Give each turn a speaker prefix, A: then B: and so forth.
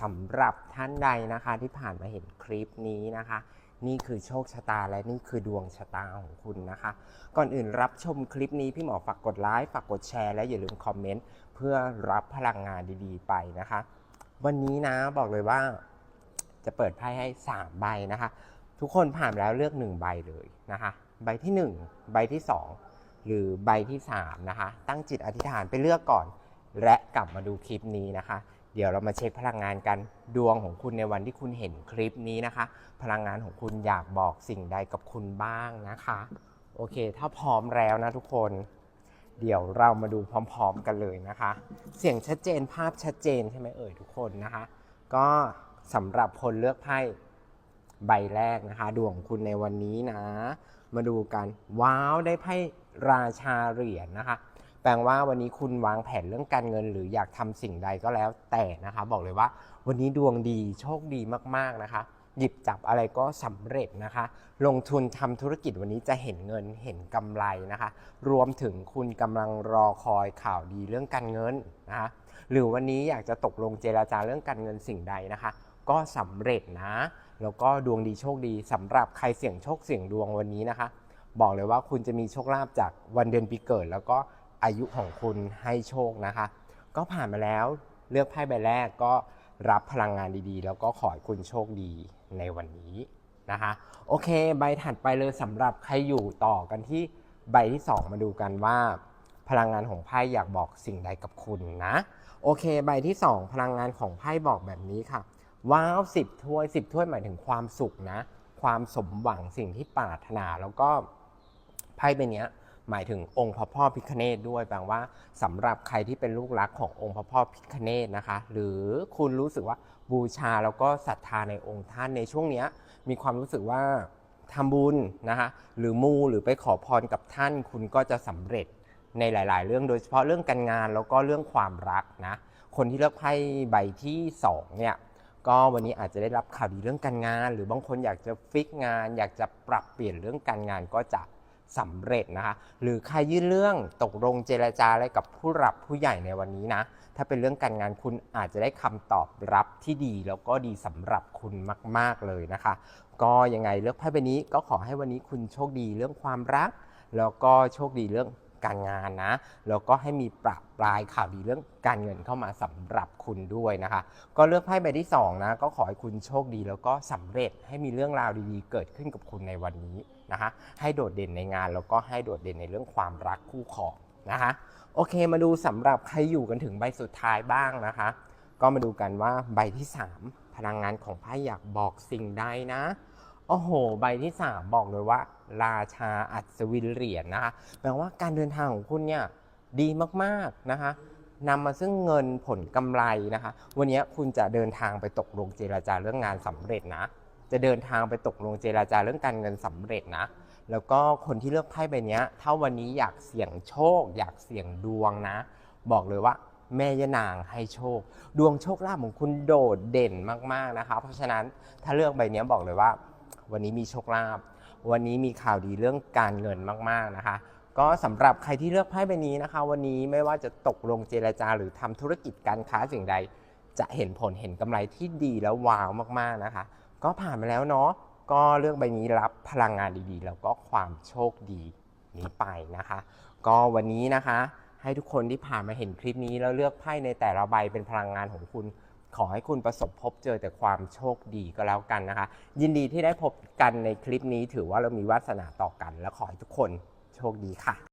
A: สำหรับท่านใดนะคะที่ผ่านมาเห็นคลิปนี้นะคะ นี่คือโชคชะตาและนี่คือดวงชะตาของคุณนะคะ ก่อนอื่นรับชมคลิปนี้พี่หมอฝากกดไลค์ฝากกดแชร์และอย่าลืมคอมเมนต์เพื่อรับพลังงานดีๆ ไปนะคะ วันนี้นะบอกเลยว่า จะเปิดไพ่ให้ 3 ใบนะคะ ทุกคนผ่านแล้วเลือก 1 ใบเลยนะคะ ใบที่ 1 ใบที่ 2 หรือใบที่ 3 นะคะ ตั้งจิตอธิษฐานไปเลือกก่อนและกลับมาดูคลิปนี้นะคะ เดี๋ยวเรามาเช็คพลังงานกันดวงของคุณในวันที่คุณเห็นคลิปนี้นะคะ พลังงานของคุณอยากบอกสิ่งใดกับคุณบ้างนะคะ โอเค ถ้าพร้อมแล้วนะทุกคน เดี๋ยวเรามาดูพร้อม ๆ กันเลยนะคะ เสียงชัดเจนภาพชัดเจนใช่ไหมเอ่ยทุกคนนะคะ ก็สำหรับคนเลือกไพ่ใบแรกนะคะ ดวงของคุณในวันนี้นะ มาดูกันว้าวได้ไพ่ราชาเหรียญนะคะ แปลว่าวันนี้คุณวางแผนเรื่องการเงิน หรืออยากทำสิ่งใดก็แล้วแต่นะคะ บอกเลยว่า วันนี้ดวงดีโชคดีมากๆนะคะ หยิบจับอะไรก็สำเร็จนะคะ ลงทุนทำธุรกิจวันนี้จะเห็นเงินเห็นกำไรนะคะ รวมถึงคุณกำลังรอคอยข่าวดีเรื่องการเงินนะคะ หรือวันนี้อยากจะตกลงเจราจาเรื่องการเงินสิ่งใดนะคะ ก็สำเร็จนะ แล้วก็ดวงดีโชคดีสำหรับใครเสี่ยงโชคเสี่ยงดวงวันนี้นะคะ บอกเลยว่าคุณจะมีโชคลาภจากวันเดือนปีเกิดแล้วก็ อายุของคุณให้โชคนะคะ ก็ผ่านมาแล้วเลือกไพ่ใบแรกก็รับพลังงานดีๆ แล้วก็ขอให้คุณโชคดีในวันนี้นะคะ โอเค ใบถัดไปเลยสำหรับใครอยู่ต่อกันที่ใบที่ 2 มาดูกันว่า พลังงานของไพ่อยากบอกสิ่งใดกับคุณนะ โอเค ใบที่ 2 พลังงานของไพ่บอกแบบนี้ค่ะ ว้าวสิบถ้วยสิบถ้วยหมายถึงความสุขนะ ความสมหวังสิ่งที่ปรารถนาแล้วก็ไพ่ใบเนี้ย หมายถึงองค์พระพ่อพิคเนตด้วยแปลว่าสำหรับใครที่เป็นลูกรักขององค์พระพ่อพิคเนตนะคะ หรือคุณรู้สึกว่าบูชาแล้วก็ศรัทธาในองค์ท่านในช่วงเนี้ยมีความรู้สึกว่าทำบุญนะคะหรือมูหรือไปขอพรกับท่านคุณก็จะสำเร็จในหลาย ๆ เรื่องโดยเฉพาะเรื่องการงานแล้วก็เรื่องความรักนะคนที่เลือกไพ่ใบที่สองเนี่ยก็วันนี้อาจจะได้รับข่าวดีเรื่องการงาน หรือบางคนอยากจะฟิกงาน อยากจะปรับเปลี่ยนเรื่องการงานก็จะ สำเร็จนะคะ หรือใครยื่นเรื่องตกลงเจรจาอะไรกับผู้รับผู้ใหญ่ในวันนี้นะ ถ้าเป็นเรื่องการงานคุณอาจจะได้คำตอบรับที่ดีแล้วก็ดีสำหรับคุณมาก ๆเลยนะคะ ก็ยังไงเลือกไพ่ใบนี้ก็ขอให้วันนี้คุณโชคดีเรื่องความรัก แล้วก็โชคดีเรื่องการงานนะ แล้วก็ให้มีประปรายข่าวดีเรื่องการเงินเข้ามาสำหรับคุณด้วยนะคะ ก็เลือกไพ่ใบที่2นะ ก็ขอให้คุณโชคดีแล้วก็สำเร็จให้มีเรื่องราวดีๆ เกิดขึ้นกับคุณในวันนี้ นะคะให้โดดเด่นในงานแล้วก็ให้โดดเด่นในเรื่องความรักคู่ครองนะคะโอเคมาดูสำหรับใครอยู่กันถึงใบสุดท้ายบ้างนะคะ ก็มาดูกันว่าใบที่ 3 พลังงานของไพ่อยากบอกสิ่งใดนะโอ้โห ใบที่ 3 บอกเลยว่า ราชาอัศวินเหรียญนะคะแปลว่าการเดินทางของคุณเนี่ยดีมากๆนะคะนำมาซึ่งเงินผลกำไรนะคะ วันนี้คุณจะเดินทางไปตกลงเจราจาเรื่องงานสำเร็จนะ จะเดินทางไปตกลงเจราจาเรื่องการเงินสำเร็จนะ แล้วก็คนที่เลือกไพ่ใบนี้ถ้าวันนี้อยากเสี่ยงโชค อยากเสี่ยงดวงนะ บอกเลยว่าแม่ยานางให้โชค ดวงโชคลาภของคุณโดดเด่นมากๆนะคะ เพราะฉะนั้นถ้าเลือกใบนี้บอกเลยว่า วันนี้มีโชคลาภวันนี้มีข่าวดีเรื่องการเงินมากๆนะคะ ก็สำหรับใครที่เลือกไพ่ใบนี้นะคะ วันนี้ไม่ว่าจะตกลงเจรจาหรือทำธุรกิจการค้าสิ่งใด จะเห็นผลเห็นกำไรที่ดีแล้วว้าวมากๆนะคะ ก็ผ่านมาแล้วเนาะก็เลือกใบนี้รับพลังงานดีๆ แล้วก็ความโชคดีนี้ไปนะคะ ก็วันนี้นะคะ ให้ทุกคนที่ผ่านมาเห็นคลิปนี้ แล้วเลือกไพ่ในแต่ละใบเป็นพลังงานของคุณ ขอให้คุณประสบพบเจอแต่ความโชคดีก็แล้วกันนะคะ ยินดีที่ได้พบกันในคลิปนี้ถือว่าเรามีวาสนาต่อกัน และขอให้ทุกคนโชคดีค่ะ